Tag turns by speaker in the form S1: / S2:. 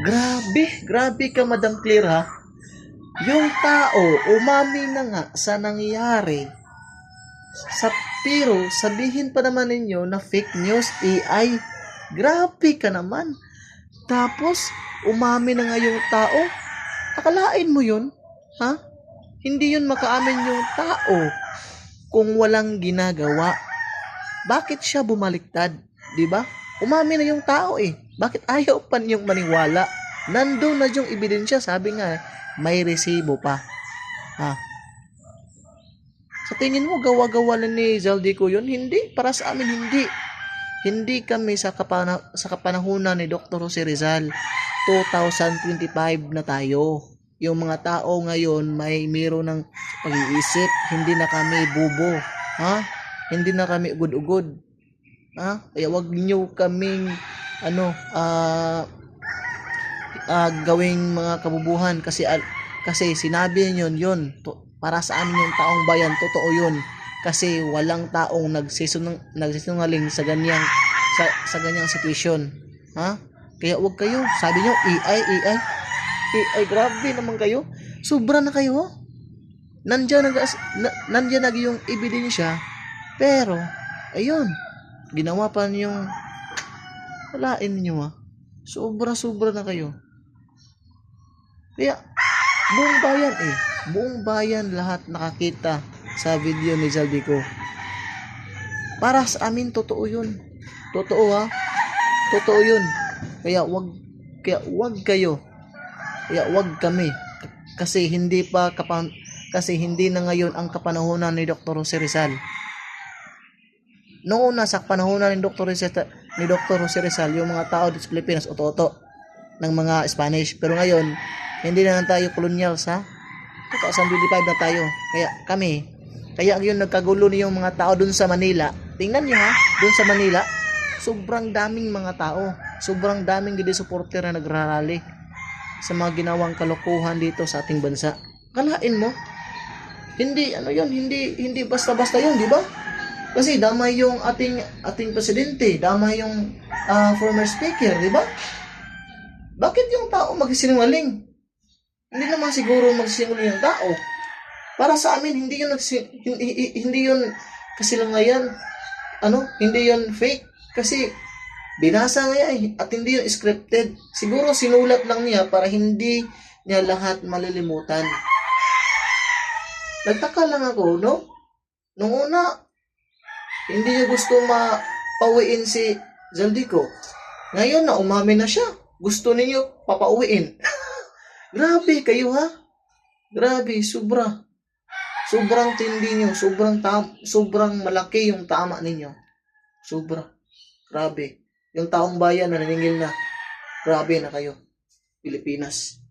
S1: Grabe, grabe ka Madam Claire ha. Yung tao, umami na nga sa nangyayari. Sa, pero sabihin pa naman ninyo na fake news, AI. Grabe ka naman. Tapos, umami na nga yung tao. Akalain mo yun? Ha? Hindi yun makaamin yung tao kung walang ginagawa. Bakit siya bumaliktad? 'Di ba? Umami na yung tao eh. Bakit ayaw pa niyong maniwala? Nandun na yung ebidensya. Sabi nga, may resibo pa. Ha? Sa tingin mo, gawa-gawa lang ni Zaldico yun? Hindi. Para sa amin, hindi. Hindi kami sa, kapana- sa kapanahunan ni Dr. Jose Rizal. 2025 na tayo. Yung mga tao ngayon may meron ng pag-iisip. Hindi na kami bubo. Ha? Hindi na kami ugod-ugod. Ha? Kaya wag niyo kaming ano ah ah, gawing mga kabubuhan. Kasi al- kasi sinabi niyo yun to, para sa amin yung taong bayan totoo yun. Kasi walang taong nagsisunung nagsisinungaling sa ganyang sa, sa ganyang sitwasyon. Ha? Kaya wag kayo sabi niyo AI AI AI grabe naman kayo. Sobra na kayo oh. nandiyan nag na, nandiyan nag yung ebidensya pero ayun ginawa pa niyong walain niyo ah. Sobra-sobra na kayo. Kaya, buong bayan eh. Buong bayan lahat nakakita sa video ni Zaldico. Para sa amin, totoo yun. Totoo ha. Totoo yun. Kaya wag, kaya wag kayo. Kaya wag kami. Kasi hindi pa kapan, kasi hindi na ngayon ang kapanahonan ni Dr. Jose Rizal. Noong una sa panahonan ni Dr. Ni Dr. Jose Rizal, yung mga tao dito sa Pilipinas, oto-oto ng mga Spanish. Pero ngayon, hindi na lang tayo kolonyal sa 2025 na tayo. Kaya kami, kaya yun nagkagulo na yung mga tao dun sa Manila. Tingnan nyo ha, dun sa Manila, sobrang daming mga tao. Sobrang daming gidi supporter na nagrarally sa mga ginawang kalokohan dito sa ating bansa. Kalain mo, hindi ano yun, hindi hindi basta-basta yun, di ba? Kasi damay yung ating ating presidente, damay yung ah, former speaker, di ba? Bakit yung tao magsinungaling? Hindi naman siguro magsinungaling yung tao. Para sa amin hindi yun nagsi, hindi, hindi yun kasilangayan. Ano? Hindi yun fake kasi binasa niya eh, at hindi yun scripted. Siguro sinulat lang niya para hindi niya lahat malilimutan. Nagtaka lang ako, no? Nung una, hindi niya gusto mapauwiin si Zaldico. Ngayon na umamin na siya. Gusto ninyo papauwiin. Grabe kayo ha. Grabe, sobra. Sobrang tindi nyo. Sobrang, tam sobrang malaki yung tama ninyo. Sobra. Grabe. Yung taong bayan na naningil na. Grabe na kayo. Pilipinas.